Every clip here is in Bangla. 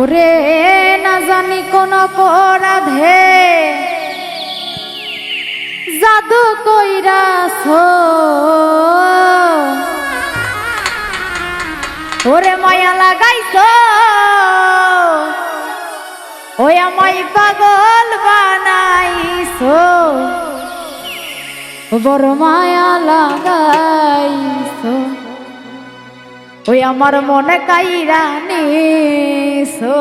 ওরে না জানি কোন পরাধে জাদু কইরাছ ওরে মায়া লাগাইছ। ওই আমায় পাগল বানাইছ। বড় মায়া লাগাই ওই আমার মনে কাইরা নিছো।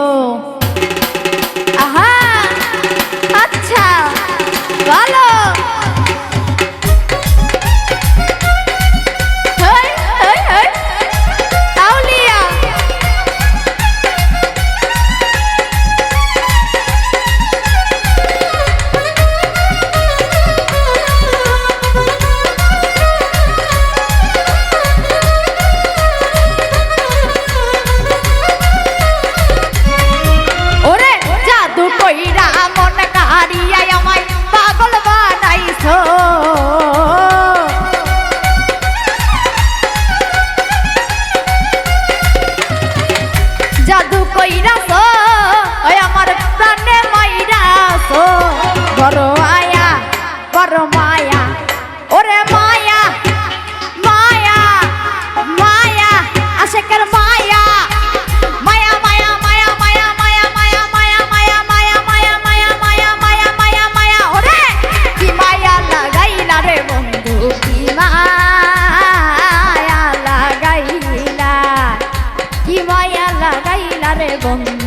风。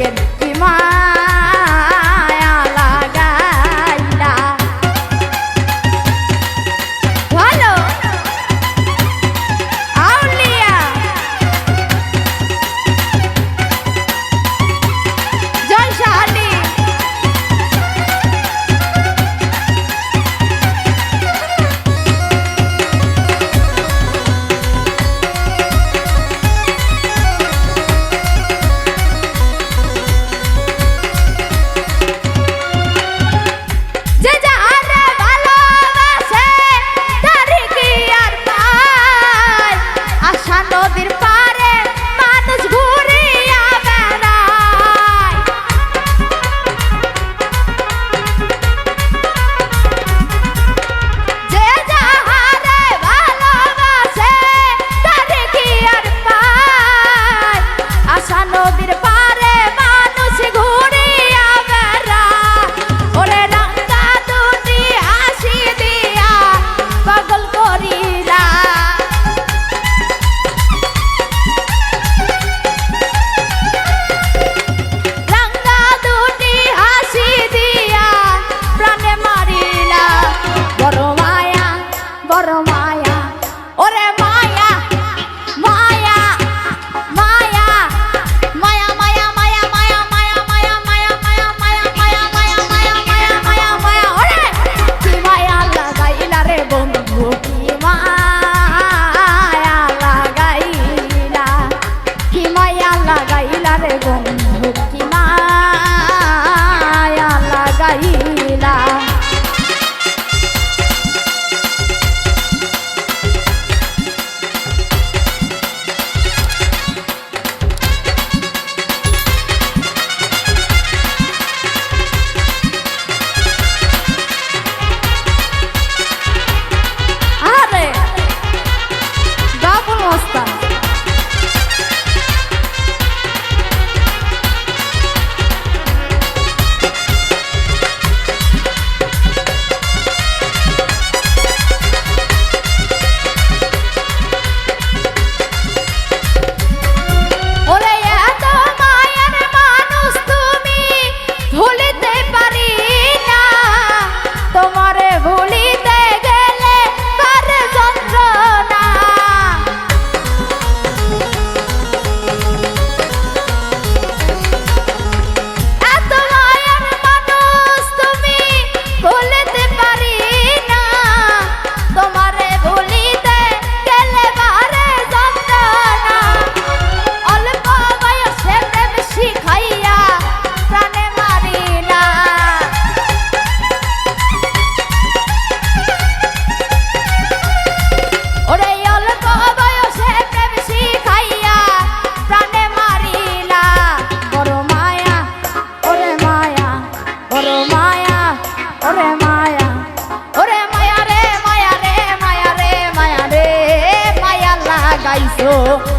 again. মায়া। ওরে মা লাগাইছো